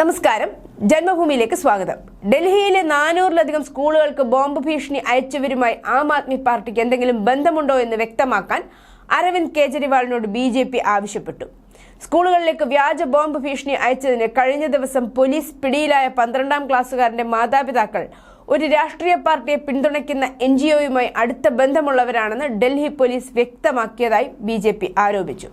നമസ്കാരം. ജന്മഭൂമിയിലേക്ക് സ്വാഗതം. ഡൽഹിയിലെ നാനൂറിലധികം സ്കൂളുകൾക്ക് ബോംബ് ഭീഷണി അയച്ചവരുമായി ആം ആദ്മി പാർട്ടിക്ക് എന്തെങ്കിലും ബന്ധമുണ്ടോ എന്ന് വ്യക്തമാക്കാൻ അരവിന്ദ് കേജ്രിവാളിനോട് ബി ജെ പി ആവശ്യപ്പെട്ടു. സ്കൂളുകളിലേക്ക് വ്യാജ ബോംബ് ഭീഷണി അയച്ചതിന് കഴിഞ്ഞ ദിവസം പോലീസ് പിടിയിലായ പന്ത്രണ്ടാം ക്ലാസ്സുകാരന്റെ മാതാപിതാക്കൾ ഒരു രാഷ്ട്രീയ പാർട്ടിയെ പിന്തുണയ്ക്കുന്ന എൻ ജി ഒയുമായി അടുത്ത ബന്ധമുള്ളവരാണെന്ന് ഡൽഹി പോലീസ് വ്യക്തമാക്കിയതായി ബി ആരോപിച്ചു.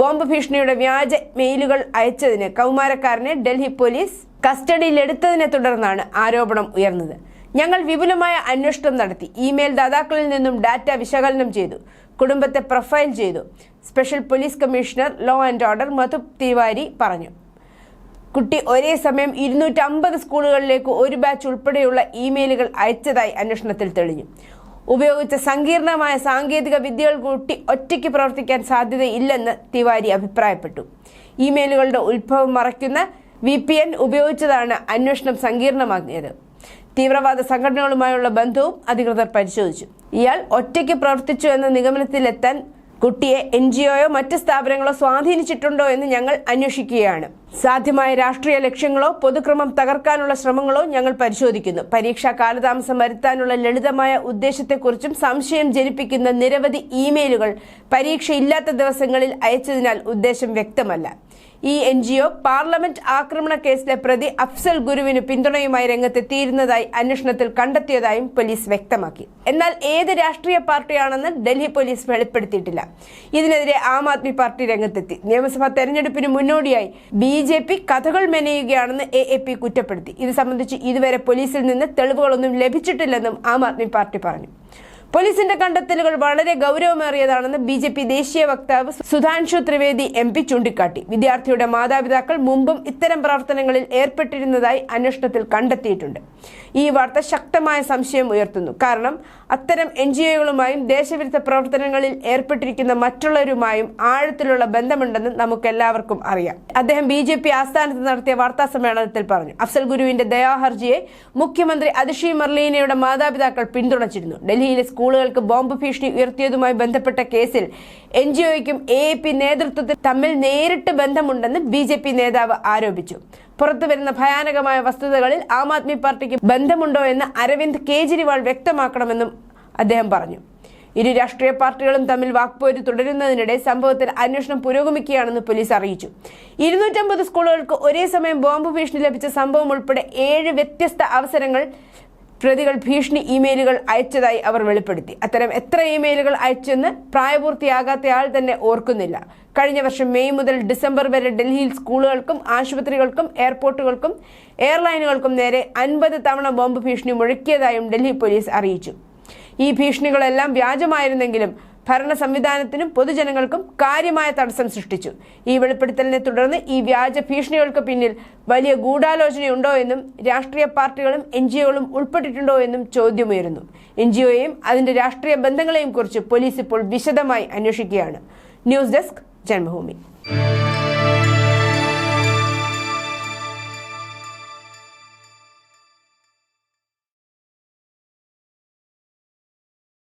ബോംബ് ഭീഷണിയുടെ വ്യാജ മെയിലുകൾ അയച്ചതിന് കൗമാരക്കാരനെ ഡൽഹി പോലീസ് കസ്റ്റഡിയിലെടുത്തതിനെ തുടർന്നാണ് ആരോപണം ഉയർന്നത്. ഞങ്ങൾ വിപുലമായ അന്വേഷണം നടത്തി. ഇമെയിൽ ദാതാക്കളിൽ നിന്നും ഡാറ്റ വിശകലനം ചെയ്തു. കുടുംബത്തെ പ്രൊഫൈൽ ചെയ്തു. Special police commissioner law and order Madhu Tiwari പറഞ്ഞു. കുട്ടി ഒരേ സമയം ഇരുന്നൂറ്റമ്പത് സ്കൂളുകളിലേക്ക് ഒരു ബാച്ച് ഉൾപ്പെടെയുള്ള ഇമെയിലുകൾ അയച്ചതായി അന്വേഷണത്തിൽ തെളിഞ്ഞു. ഉപയോഗിച്ച സങ്കീർണമായ സാങ്കേതിക വിദ്യകൾ കൂട്ടി ഒറ്റയ്ക്ക് പ്രവർത്തിക്കാൻ സാധ്യതയില്ലെന്ന് തിവാരി അഭിപ്രായപ്പെട്ടു. ഇമെയിലുകളുടെ ഉത്ഭവം മറയ്ക്കുന്ന വി പി എൻ ഉപയോഗിച്ചതാണ് അന്വേഷണം സങ്കീർണമാക്കിയത്. തീവ്രവാദ സംഘടനകളുമായുള്ള ബന്ധവും അധികൃതർ പരിശോധിച്ചു. ഇയാൾ ഒറ്റയ്ക്ക് പ്രവർത്തിച്ചു എന്ന നിഗമനത്തിലെത്താൻ കുട്ടിയെ എൻ ജി ഒയോ മറ്റ് സ്ഥാപനങ്ങളോ സ്വാധീനിച്ചിട്ടുണ്ടോ എന്ന് ഞങ്ങൾ അന്വേഷിക്കുകയാണ്. സാധ്യമായ രാഷ്ട്രീയ ലക്ഷ്യങ്ങളോ പൊതുക്രമം തകർക്കാനുള്ള ശ്രമങ്ങളോ ഞങ്ങൾ പരിശോധിക്കുന്നു. പരീക്ഷാ കാലതാമസം വരുത്താനുള്ള ലളിതമായ ഉദ്ദേശത്തെക്കുറിച്ചും സംശയം ജനിപ്പിക്കുന്ന നിരവധി ഇമെയിലുകൾ പരീക്ഷയില്ലാത്ത ദിവസങ്ങളിൽ അയച്ചതിനാൽ ഉദ്ദേശം വ്യക്തമല്ല. ഈ എൻ ജി ഒ പാർലമെന്റ് ആക്രമണ കേസിലെ പ്രതി അഫ്സൽ ഗുരുവിന് പിന്തുണയുമായി രംഗത്തെത്തിയിരുന്നതായി അന്വേഷണത്തിൽ കണ്ടെത്തിയതായും പോലീസ് വ്യക്തമാക്കി. എന്നാൽ ഏത് രാഷ്ട്രീയ പാർട്ടിയാണെന്ന് ഡൽഹി പോലീസ് വെളിപ്പെടുത്തിയിട്ടില്ല. ഇതിനെതിരെ ആം ആദ്മി പാർട്ടി രംഗത്തെത്തി. നിയമസഭാ തെരഞ്ഞെടുപ്പിന് മുന്നോടിയായി ബി ജെ പി കഥകൾ മെനയുകയാണെന്ന് എ എ പി കുറ്റപ്പെടുത്തി. ഇത് സംബന്ധിച്ച് ഇതുവരെ പോലീസിൽ നിന്ന് തെളിവുകളൊന്നും ലഭിച്ചിട്ടില്ലെന്നും ആം ആദ്മി പാർട്ടി പറഞ്ഞു. പോലീസിന്റെ കണ്ടെത്തലുകൾ വളരെ ഗൗരവമേറിയതാണെന്ന് ബി ജെ പി ദേശീയ വക്താവ് സുധാൻഷു ത്രിവേദി എം പി ചൂണ്ടിക്കാട്ടി. വിദ്യാർത്ഥിയുടെ മാതാപിതാക്കൾ മുമ്പും ഇത്തരം പ്രവർത്തനങ്ങളിൽ ഏർപ്പെട്ടിരുന്നതായി അന്വേഷണത്തിൽ കണ്ടെത്തിയിട്ടുണ്ട്. ഈ വാർത്ത ശക്തമായ സംശയം ഉയർത്തുന്നു. കാരണം അത്തരം എൻ ജി ഒകളുമായും ദേശവിരുദ്ധ പ്രവർത്തനങ്ങളിൽ ഏർപ്പെട്ടിരിക്കുന്ന മറ്റുള്ളവരുമായും ആഴത്തിലുള്ള ബന്ധമുണ്ടെന്ന് നമുക്കെല്ലാവർക്കും അറിയാം. അദ്ദേഹം ബി ജെ പി ആസ്ഥാനത്ത് നടത്തിയ വാർത്താ സമ്മേളനത്തിൽ പറഞ്ഞു. അഫ്സൽ ഗുരുവിന്റെ ദയാഹർജിയെ മുഖ്യമന്ത്രി അതിഷി മർലീനയുടെ മാതാപിതാക്കൾ പിന്തുണച്ചിരുന്നു. ഡൽഹിയിലെ സ്കൂളുകൾക്ക് ബോംബ് ഭീഷണി ഉയർത്തിയതുമായി ബന്ധപ്പെട്ട കേസിൽ എൻ ജി ഒയ്ക്കും എ പി നേതൃത്വത്തിൽ തമ്മിൽ നേരിട്ട് ബന്ധമുണ്ടെന്ന് ബി ജെ പി നേതാവ് ആരോപിച്ചു. പുറത്തുവരുന്ന ഭയാനകമായ വസ്തുതകളിൽ ആം ആദ്മി പാർട്ടിക്ക് ബന്ധമുണ്ടോ എന്ന് അരവിന്ദ് കേജ്രിവാൾ വ്യക്തമാക്കണമെന്നും അദ്ദേഹം പറഞ്ഞു. ഇരു രാഷ്ട്രീയ പാർട്ടികളും തമ്മിൽ വാക്പോര് തുടരുന്നതിനിടെ സംഭവത്തിൽ അന്വേഷണം പുരോഗമിക്കുകയാണെന്ന് പോലീസ് അറിയിച്ചു. ഇരുന്നൂറ്റമ്പത് സ്കൂളുകൾക്ക് ഒരേ സമയം ബോംബ് ഭീഷണി ലഭിച്ച സംഭവം ഉൾപ്പെടെ ഏഴ് വ്യത്യസ്ത അവസരങ്ങൾ പ്രതികൾ ഭീഷണി ഇമെയിലുകൾ അയച്ചതായി അവർ വെളിപ്പെടുത്തി. അത്തരം എത്ര ഇമെയിലുകൾ അയച്ചെന്ന് പ്രായപൂർത്തിയാകാത്തയാൾ തന്നെ ഓർക്കുന്നില്ല. കഴിഞ്ഞ വർഷം മെയ് മുതൽ ഡിസംബർ വരെ ഡൽഹിയിൽ സ്കൂളുകൾക്കും ആശുപത്രികൾക്കും എയർപോർട്ടുകൾക്കും എയർലൈനുകൾക്കും നേരെ അൻപത് തവണ ബോംബ് ഭീഷണി മുഴക്കിയതായും ഡൽഹി പോലീസ് അറിയിച്ചു. ഈ ഭീഷണികളെല്ലാം വ്യാജമായിരുന്നെങ്കിലും ഭരണ സംവിധാനത്തിനും പൊതുജനങ്ങൾക്കും കാര്യമായ തടസ്സം സൃഷ്ടിച്ചു. ഈ വെളിപ്പെടുത്തലിനെ തുടർന്ന് ഈ വ്യാജ ഭീഷണികൾക്ക് പിന്നിൽ വലിയ ഗൂഢാലോചനയുണ്ടോ എന്നും രാഷ്ട്രീയ പാർട്ടികളും എൻ ജി ഒകളും ഉൾപ്പെട്ടിട്ടുണ്ടോ എന്നും ചോദ്യമുയരുന്നു. എൻ ജി ഒയെയും അതിന്റെ രാഷ്ട്രീയ ബന്ധങ്ങളെയും കുറിച്ച് പോലീസ് ഇപ്പോൾ വിശദമായി അന്വേഷിക്കുകയാണ്. News desk Janmabhumi.